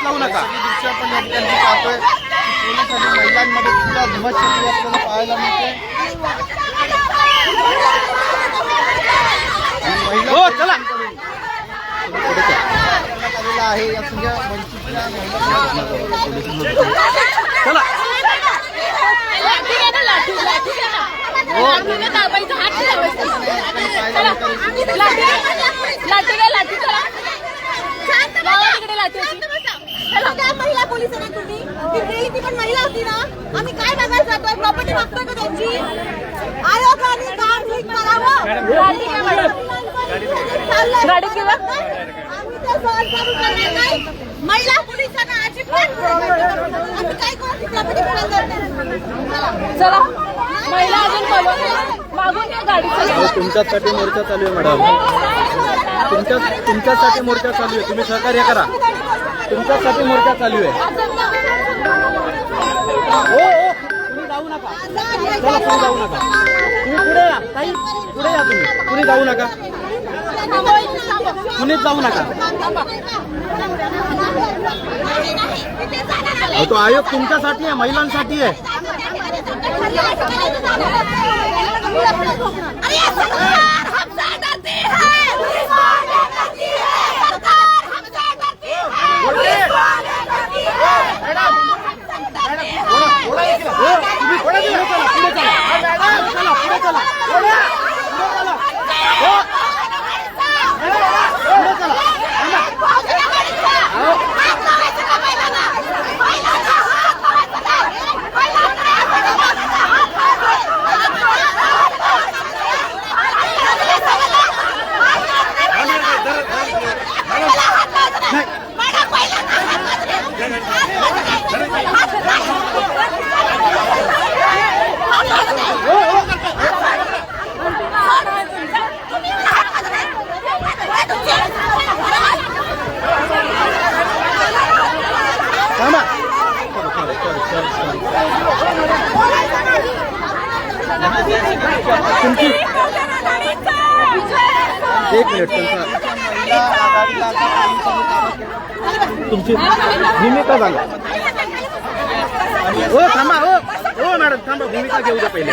हात लावू नका. दृश्य आपण या ठिकाणी पाहतोय पोलीस आणि महिलांमध्ये सुद्धा आपल्याला पाहायला मिळते हो. चला. आहे या सगळ्या चला. लाठी लाठी लाठी घे ना लाठीने दाबायचं हात नाही लावायचं चला लाठी घे लाठी घे लाठी चला लावा तिकडे लाठी होती. चला. त्या महिला पोलीस आहे ना तुम्ही ती गेली ती पण महिला होती ना आम्ही काय बघायला जातोय प्रॉपर्टी मागतोय का त्यांची आयोगाने काम ठीक करावं लाठी घे मॅडम. चाललंय. गाडी किंवा? आम्ही ते सहज करू करणार नाही महिला पोलिसांना अजिबात आम्ही काय करू प्रॉपर्टी बघायला जातोय चला. चला महिला अजून बोलव मागून घ्या गाडी चला हो, तुमच्यासाठी मोर्चा चालू आहे मॅडम तुमच्या तुमच्यासाठी मोर्चा चालू आहे तुम्ही सहकार्य करा तुमच्यासाठी मोर्चा चालू आहे हो हो तुम्ही जाऊ नका चला तुम्ही जाऊ नका तुम्ही पुढे या ताई पुढे या तुम्ही कुणी जाऊ नका कुणीच जाऊ नका तो आयोग तुमच्यासाठी आहे महिलांसाठी आहे अरे सरकार हमसे डरती है पुलिस वाले डरती है सरकार हमसे डरती है पुलिस वाले डरती है हो, तुम्ही पुढे चला, पुढे चला चला पुढे चला पुढे चला हो, पुढे चला थांबा तुमची एक मिनिट तुमचा तुमची भूमिका सांगा हो थांबा हो हो मॅडम थांबा भूमिका घेऊ द्या पहिले.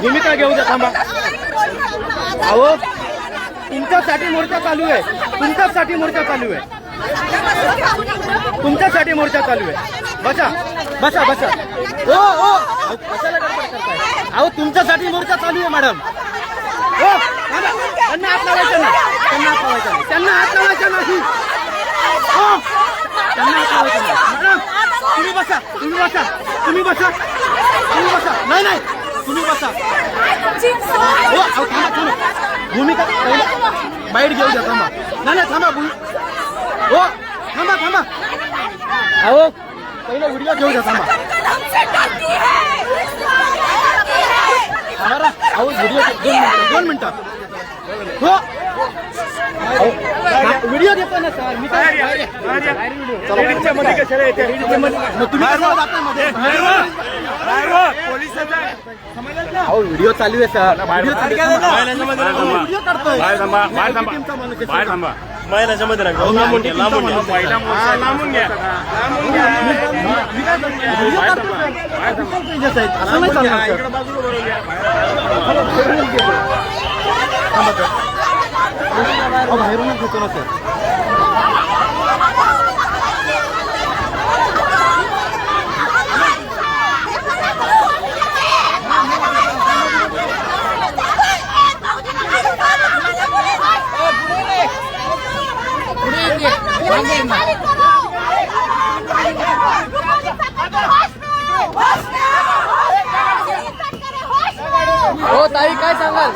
भूमिका घेऊ द्या थांबा. अहो तुमच्यासाठी मोर्चा चालू आहे. तुमच्यासाठी मोर्चा चालू आहे. तुमच्यासाठी मोर्चा चालू आहे. बसा बसा बसा. ओ ओ. अहो, कशाला गडबड करताय? अहो तुमच्यासाठी मोर्चा चालू आहे मॅडम. हो त्यांना हात लावायचा नाही. त्यांना हात लावायचा नाही. त्यांना हात लावायचा नाही. हो त्यांना हात लावायचा नाही. मॅडम तुम्ही बसा तुम्ही बसा तुम्ही बसा तुम्ही बसा. नाही नाही तुम्ही बसा. हो अहो, थांबा थांबा. भूमिका पहिला. बाईट घेऊ द्या थांबा. नाही नाही थांबा भूमी हो थांबा थांबा. अहो पहिला व्हिडिओ घेऊ द्या थांबा. बरं अहो व्हिडिओ दोन मिनिटं दोन मिनिटं. हो. अहो, व्हिडिओ घेतो ना सर. मी काय मग तुम्ही कशाला जातायमध्ये? अहो व्हिडिओ चालू आहे सर. व्हिडिओ चालू आहे. व्हिडिओ काढतोय. बाहेर सर. थांबा. महिलाच्या मध्ये नका लांबून घ्या लांबून घ्या. हा, लांबून घ्या. ताई काय सांगाल?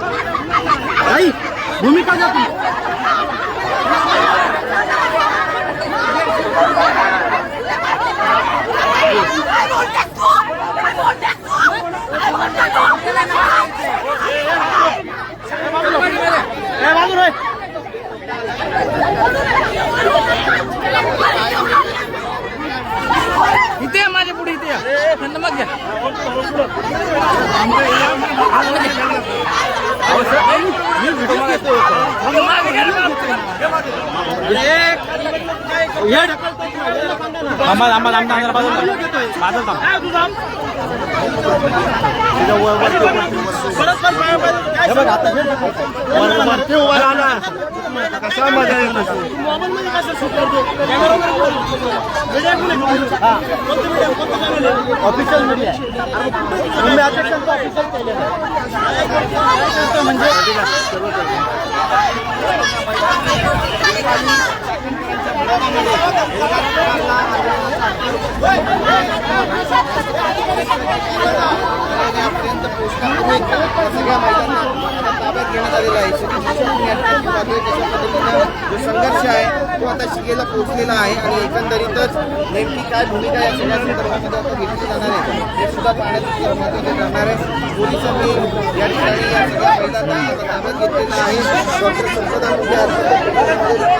ताई भूमिका जाती थांबा थांबा थांबा थांबा बाजूला बाजूला थांब. वरती उभा राहा ना. कसा मजा येत? हा. Official media. तुम्ही अध्यक्षांचं ऑफिशियल केलेलं आहे. म्हणजे सगळ्या महिलांना ताब्यात घेण्यात आलेलं आहे जो संघर्ष आहे तो आता शिगेला पोहोचलेला आहे आणि एकंदरीतच नेमकी काय भूमिका या सगळ्या संदर्भामध्ये आता घेतली जाणार आहे हे सुद्धा पाहण्यात इतकं महत्त्वाचं आहे. पोलिसांनी या ठिकाणी या सगळ्या महिलांना ताब्यात घेतलेला आहे. डॉक्टर संपदा मुंडे आज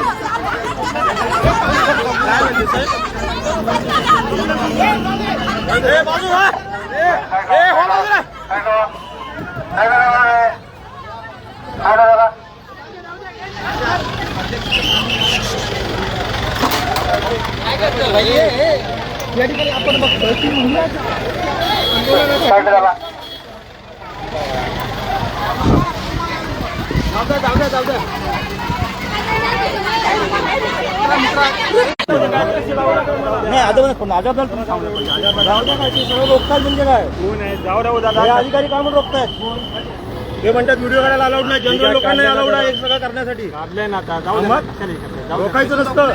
ए, बाजूला. ए, ए, हो बाजूला. या ठिकाणी आपण बघतोय की महिला जाऊ द्या, जाऊ द्या, जाऊ द्या. नाही अजून पण अजून तुम्ही सांगू पाहिजे जाऊ द्या काय ते सगळं रोखताय म्हणजे काय जाऊ राहू हे अधिकारी काय म्हणून रोखतायत ते म्हणतात व्हिडिओ करायला अलाउड नाही जनरल लोकांना अलाउड आहे हे सगळं करण्यासाठी रोखायचं नसतं